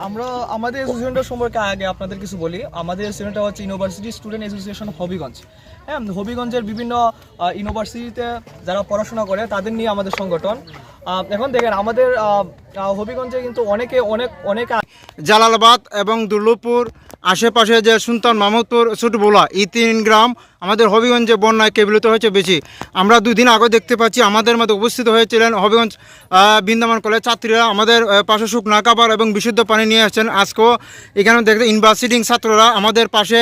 আমরা আমাদের অ্যাসোসিয়েশনটা সম্পর্কে আগে আপনাদের কিছু বলি। আমাদের অ্যাসোসিয়েশনটা হচ্ছে ইউনিভার্সিটি স্টুডেন্ট অ্যাসোসিয়েশন হবিগঞ্জ হ্যাঁ হবিগঞ্জের বিভিন্ন ইউনিভার্সিটিতে যারা পড়াশোনা করে, তাদের নিয়ে আমাদের সংগঠন। এখন দেখেন, আমাদের হবিগঞ্জে কিন্তু অনেকে, অনেক অনেক জালালাবাদ এবং দুর্লভপুর আশেপাশে যে সুলতান মাহমুদপুর ছোটবোলা এই তিন গ্রাম আমাদের হবিগঞ্জে বন্যায় কেবিলিত হয়েছে বেশি। আমরা দুই দিন আগে দেখতে পাচ্ছি, আমাদের মধ্যে উপস্থিত হয়েছিলেন হবিগঞ্জ বৃন্দাবন কলেজ ছাত্রীরা। আমাদের পাশে শুকনা কাবার এবং বিশুদ্ধ পানি নিয়ে আসছেন। আজকেও এখানে দেখতে ইউনিভার্সিটিং ছাত্ররা আমাদের পাশে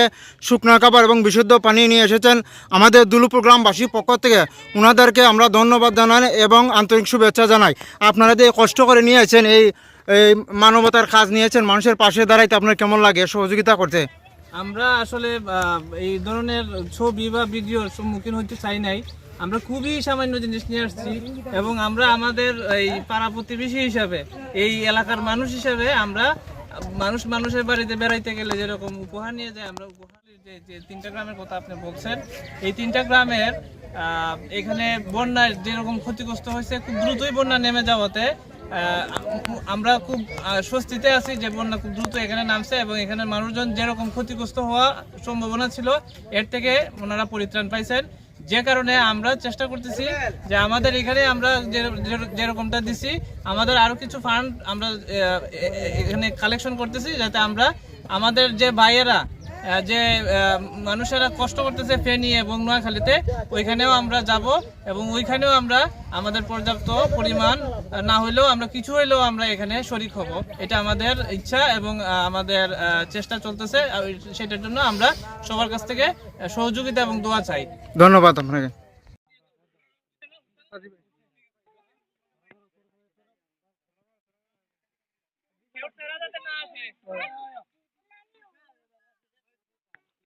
শুকনা কাবার এবং বিশুদ্ধ পানি নিয়ে এসেছেন আমাদের দুলুপুর গ্রামবাসীর পক্ষ থেকে। ওনাদেরকে আমরা ধন্যবাদ জানাই এবং আন্তরিক শুভেচ্ছা জানাই। আপনারা যে কষ্ট করে নিয়ে নিয়েছেন এই এই মানবতার কাজ নিয়েছেন, মানুষের পাশে দাঁড়াইতে আপনার কেমন লাগে? সহযোগিতা করতে। আমরা আসলে এই ধরনের ছবি বা ভিডিওর সম্মুখীন হতে চাই নাই। আমরা খুবই সামান্য জিনিস নিয়ে আসছি এবং আমরা আমাদের এই পাড়া প্রতিবেশী হিসাবে, এই এলাকার মানুষ হিসাবে আমরা মানুষ মানুষের বাড়িতে বেড়াইতে গেলে যেরকম উপহার নিয়ে যায়, আমরা উপহার যে যে তিনটা গ্রামের কথা আপনি বলছেন, এই তিনটা গ্রামের এখানে বন্যায় যেরকম ক্ষতিগ্রস্ত হয়েছে, খুব দ্রুতই বন্যা নেমে যাওয়াতে আমরা খুব স্বস্তিতে আছি যে বন্যা খুব দ্রুত এখানে নামছে এবং এখানে মানুষজন যেরকম ক্ষতিগ্রস্ত হওয়া সম্ভাবনা ছিল, এর থেকে ওনারা পরিত্রাণ পাইছেন। যে কারণে আমরা চেষ্টা করতেছি যে আমাদের এখানে আমরা যেরকমটা দিছি, আমাদের আরও কিছু ফান্ড আমরা এখানে কালেকশন করতেছি যাতে আমরা আমাদের যে ভাইয়েরা যে আহ, মানুষেরা কষ্ট করতেছে ফেনী এবং নোয়াখালীতে ওইখানেও আমরা যাব এবং ওইখানেও আমরা আমাদের পর্যাপ্ত পরিমাণ না হইলেও আমরা কিছু হইলেও আমরা এখানে শরিক হব। এটা আমাদের ইচ্ছা এবং আমাদের আহ, চেষ্টা চলতেছে। সেটার জন্য আমরা সবার কাছ থেকে সহযোগিতা এবং দোয়া চাই। ধন্যবাদ আপনাকে।